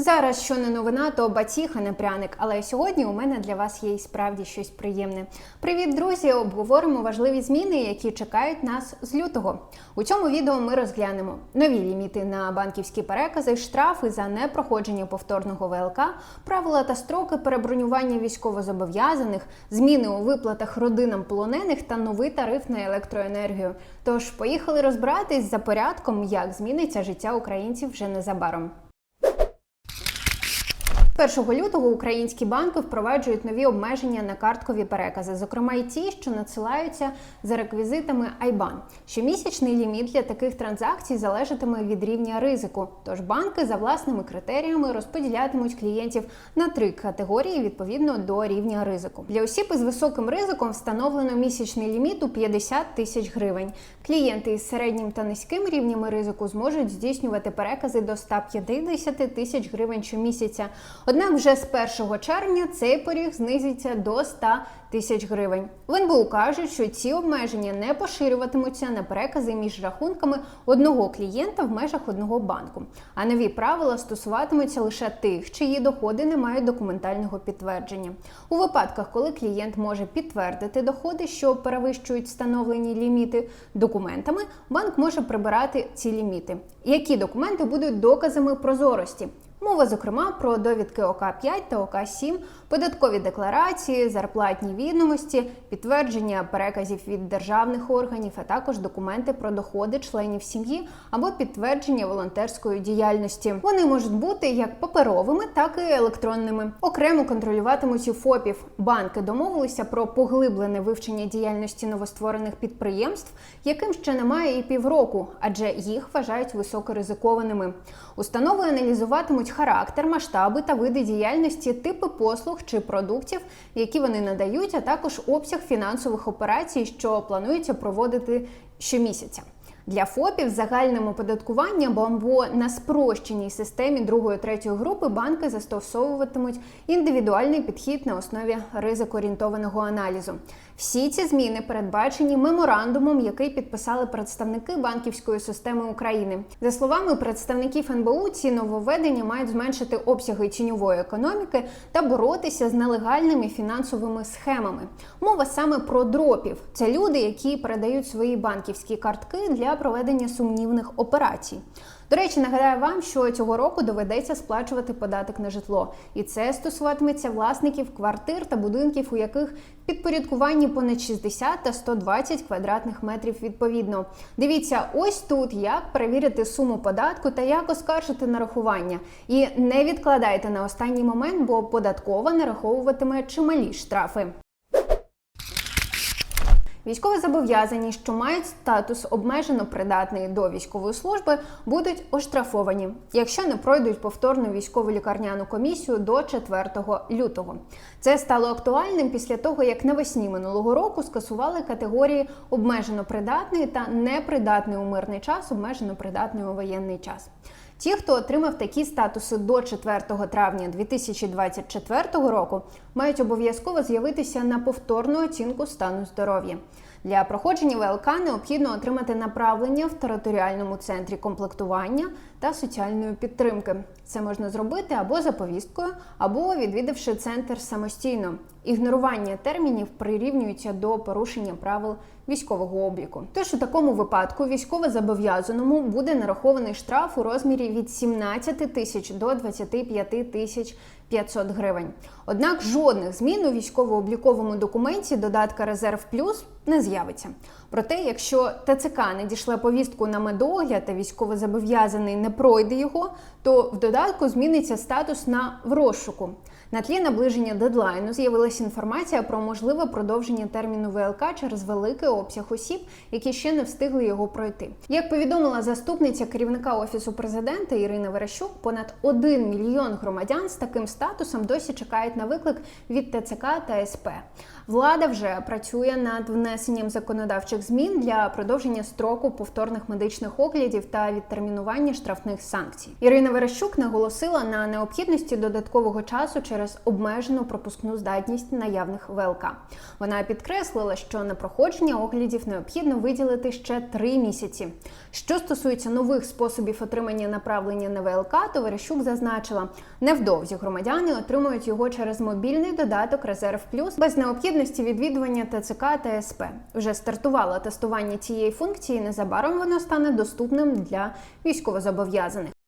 Зараз що не новина, то батіг, а не пряник. Але сьогодні у мене для вас є і справді щось приємне. Привіт, друзі! Обговоримо важливі зміни, які чекають нас з лютого. У цьому відео ми розглянемо нові ліміти на банківські перекази, штрафи за непроходження повторного ВЛК, правила та строки перебронювання військовозобов'язаних, зміни у виплатах родинам полонених та новий тариф на електроенергію. Тож поїхали розбиратись за порядком, як зміниться життя українців вже незабаром. 1 лютого українські банки впроваджують нові обмеження на карткові перекази, зокрема й ті, що надсилаються за реквізитами IBAN. Щомісячний ліміт для таких транзакцій залежатиме від рівня ризику. Тож банки за власними критеріями розподілятимуть клієнтів на три категорії відповідно до рівня ризику. Для осіб із високим ризиком встановлено місячний ліміт у 50 тисяч гривень. Клієнти із середнім та низьким рівнями ризику зможуть здійснювати перекази до 150 тисяч гривень щомісяця. Однак вже з 1 червня цей поріг знизиться до 100 тисяч гривень. В НБУ кажуть, що ці обмеження не поширюватимуться на перекази між рахунками одного клієнта в межах одного банку. А нові правила стосуватимуться лише тих, чиї доходи не мають документального підтвердження. У випадках, коли клієнт може підтвердити доходи, що перевищують встановлені ліміти документами, банк може прибирати ці ліміти. Які документи будуть доказами прозорості? Мова, зокрема, про довідки ОК-5 та ОК-7, податкові декларації, зарплатні відомості, підтвердження переказів від державних органів, а також документи про доходи членів сім'ї або підтвердження волонтерської діяльності. Вони можуть бути як паперовими, так і електронними. Окремо контролюватимуть і ФОПів. Банки домовилися про поглиблене вивчення діяльності новостворених підприємств, яким ще немає і півроку, адже їх вважають високоризикованими. Установи аналізуватимуть характер, масштаби та види діяльності, типи послуг чи продуктів, які вони надають, а також обсяг фінансових операцій, що планується проводити щомісяця. Для ФОПів загальним оподаткуванням або на спрощеній системі другої третьої групи банки застосовуватимуть індивідуальний підхід на основі ризикоорієнтованого аналізу. Всі ці зміни передбачені меморандумом, який підписали представники банківської системи України. За словами представників НБУ, ці нововведення мають зменшити обсяги тіньової економіки та боротися з нелегальними фінансовими схемами. Мова саме про дропів. Це люди, які передають свої банківські картки для проведення сумнівних операцій. До речі, нагадаю вам, що цього року доведеться сплачувати податок на житло, і це стосуватиметься власників квартир та будинків, у яких підпорядкуванні понад 60 та 120 квадратних метрів відповідно. Дивіться, ось тут як перевірити суму податку та як оскаржити нарахування. І не відкладайте на останній момент, бо податкова нараховуватиме чималі штрафи. Військовозобов'язані, що мають статус обмежено придатний до військової служби, будуть оштрафовані, якщо не пройдуть повторну військову лікарняну комісію до 4 лютого. Це стало актуальним після того, як навесні минулого року скасували категорії обмежено придатний та непридатний у мирний час, обмежено придатний у воєнний час. Ті, хто отримав такі статуси до 4 травня 2024 року, мають обов'язково з'явитися на повторну оцінку стану здоров'я. Для проходження ВЛК необхідно отримати направлення в територіальному центрі комплектування та соціальної підтримки. Це можна зробити або за повісткою, або відвідавши центр самостійно. Ігнорування термінів прирівнюється до порушення правил військового обліку. Тож у такому випадку військовозобов'язаному буде нарахований штраф у розмірі від 17 тисяч до 25 тисяч 500 гривень. Однак жодних змін у військово-обліковому документі додатка Резерв Плюс не з'явиться. Проте, якщо ТЦК не дійшла повістку на медогляд та військовозобов'язаний не пройде його, то в додатку зміниться статус на в розшуку. На тлі наближення дедлайну з'явилася інформація про можливе продовження терміну ВЛК через великий обсяг осіб, які ще не встигли його пройти. Як повідомила заступниця керівника офісу президента Ірина Верещук, понад 1 мільйон громадян з таким статусом досі чекають на виклик від ТЦК та СП. Влада вже працює над внесенням законодавчих змін для продовження строку повторних медичних оглядів та відтермінування штрафних санкцій. Ірина Верещук наголосила на необхідності додаткового часу через обмежену пропускну здатність наявних ВЛК. Вона підкреслила, що на проходження оглядів необхідно виділити ще три місяці. Що стосується нових способів отримання направлення на ВЛК, то Верещук зазначила, невдовзі громадяни отримують його через мобільний додаток Резерв Плюс без необхідності відвідування ТЦК та СП. Вже стартувало тестування цієї функції. Незабаром воно стане доступним для військовозобов'язаних.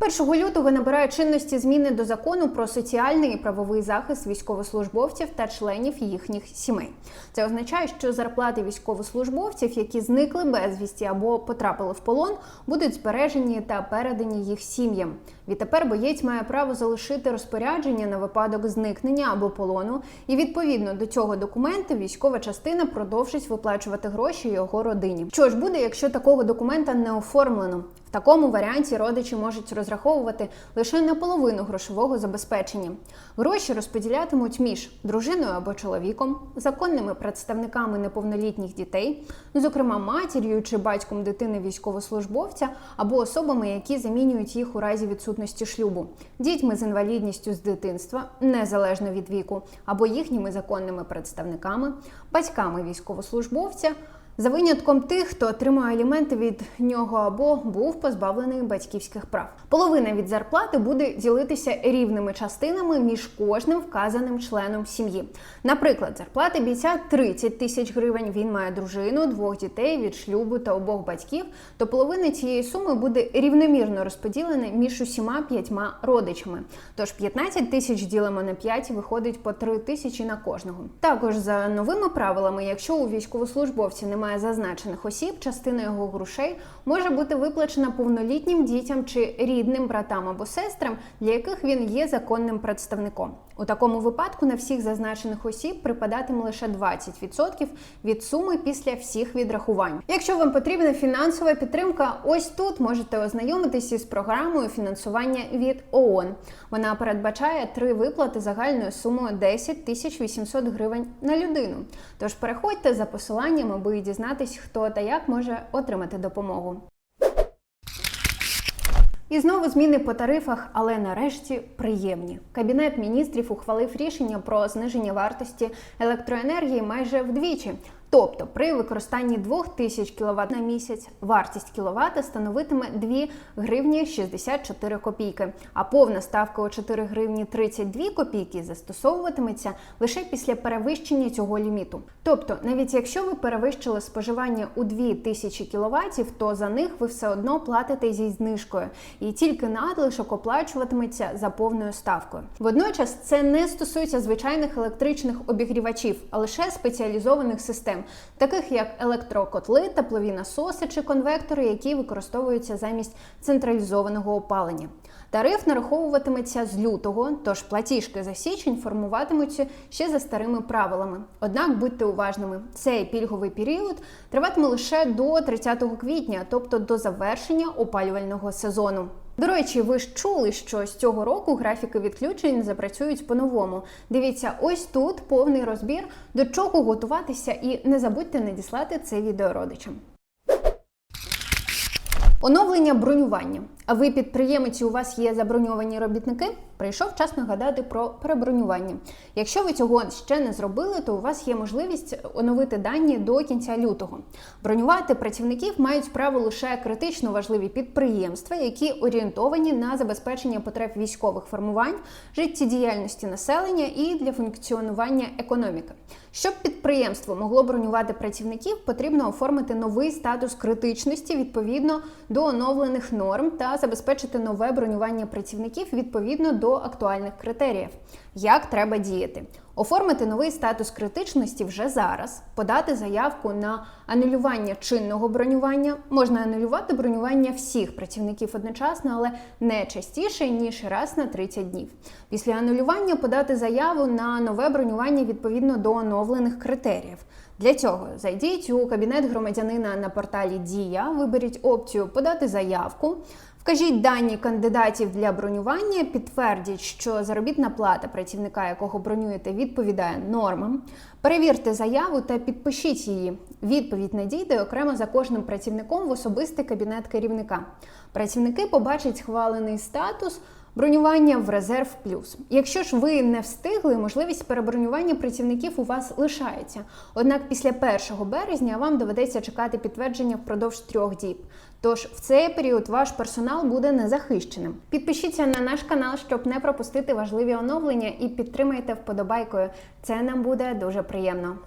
1 лютого набирають чинності зміни до закону про соціальний і правовий захист військовослужбовців та членів їхніх сімей. Це означає, що зарплати військовослужбовців, які зникли безвісті або потрапили в полон, будуть збережені та передані їх сім'ям. Відтепер боєць має право залишити розпорядження на випадок зникнення або полону, і відповідно до цього документу військова частина продовжить виплачувати гроші його родині. Що ж буде, якщо такого документа не оформлено? В такому варіанті родичі можуть розраховувати лише на половину грошового забезпечення. Гроші розподілятимуть між дружиною або чоловіком, законними представниками неповнолітніх дітей, зокрема матір'ю чи батьком дитини військовослужбовця або особами, які замінюють їх у разі відсутності шлюбу, дітьми з інвалідністю з дитинства, незалежно від віку, або їхніми законними представниками, батьками військовослужбовця. За винятком тих, хто отримує аліменти від нього або був позбавлений батьківських прав. Половина від зарплати буде ділитися рівними частинами між кожним вказаним членом сім'ї. Наприклад, зарплата бійця 30 тисяч гривень. Він має дружину, двох дітей від шлюбу та обох батьків. То половина цієї суми буде рівномірно розподілена між усіма п'ятьма родичами. Тож 15 тисяч ділимо на 5, виходить по 3 тисячі на кожного. Також за новими правилами, якщо у військовослужбовця немає зазначених осіб, частина його грошей може бути виплачена повнолітнім дітям чи рідним братам або сестрам, для яких він є законним представником. У такому випадку на всіх зазначених осіб припадатиме лише 20% від суми після всіх відрахувань. Якщо вам потрібна фінансова підтримка, ось тут можете ознайомитися із програмою фінансування від ООН. Вона передбачає три виплати загальною сумою 10 тисяч 800 гривень на людину. Тож переходьте за посиланням, аби дізнатись, хто та як може отримати допомогу. І знову зміни по тарифах, але нарешті приємні. Кабінет міністрів ухвалив рішення про зниження вартості електроенергії майже вдвічі. Тобто при використанні 2000 кВт на місяць вартість кіловата становитиме 2 гривні 64 копійки, а повна ставка у 4 гривні 32 копійки застосовуватиметься лише після перевищення цього ліміту. Тобто, навіть якщо ви перевищили споживання у 2000 кВт, то за них ви все одно платите зі знижкою, і тільки надлишок оплачуватиметься за повною ставкою. Водночас це не стосується звичайних електричних обігрівачів, а лише спеціалізованих систем таких як електрокотли, теплові насоси чи конвектори, які використовуються замість централізованого опалення. Тариф нараховуватиметься з лютого, тож платіжки за січень формуватимуться ще за старими правилами. Однак будьте уважними, цей пільговий період триватиме лише до 30 квітня, тобто до завершення опалювального сезону. До речі, ви ж чули, що з цього року графіки відключень запрацюють по-новому. Дивіться, ось тут повний розбір, до чого готуватися, і не забудьте надіслати це відео родичам. Оновлення бронювання. А ви підприємець, у вас є заброньовані робітники? Прийшов час нагадати про перебронювання. Якщо ви цього ще не зробили, то у вас є можливість оновити дані до кінця лютого. Бронювати працівників мають право лише критично важливі підприємства, які орієнтовані на забезпечення потреб військових формувань, життєдіяльності населення і для функціонування економіки. Щоб підприємство могло бронювати працівників, потрібно оформити новий статус критичності відповідно до оновлених норм та забезпечити нове бронювання працівників відповідно до актуальних критеріїв. Як треба діяти? Оформити новий статус критичності вже зараз, подати заявку на анулювання чинного бронювання. Можна анулювати бронювання всіх працівників одночасно, але не частіше ніж раз на 30 днів. Після анулювання подати заяву на нове бронювання відповідно до оновлених критеріїв. Для цього зайдіть у кабінет громадянина на порталі Дія, виберіть опцію Подати заявку. Вкажіть дані кандидатів для бронювання, підтвердіть, що заробітна плата працівника, якого бронюєте, відповідає нормам. Перевірте заяву та підпишіть її. Відповідь надійде окремо за кожним працівником в особистий кабінет керівника. Працівники побачать схвалений статус. Бронювання в резерв плюс. Якщо ж ви не встигли, можливість перебронювання працівників у вас лишається. Однак після 1 березня вам доведеться чекати підтвердження впродовж трьох діб. Тож в цей період ваш персонал буде незахищеним. Підпишіться на наш канал, щоб не пропустити важливі оновлення, і підтримайте вподобайкою. Це нам буде дуже приємно.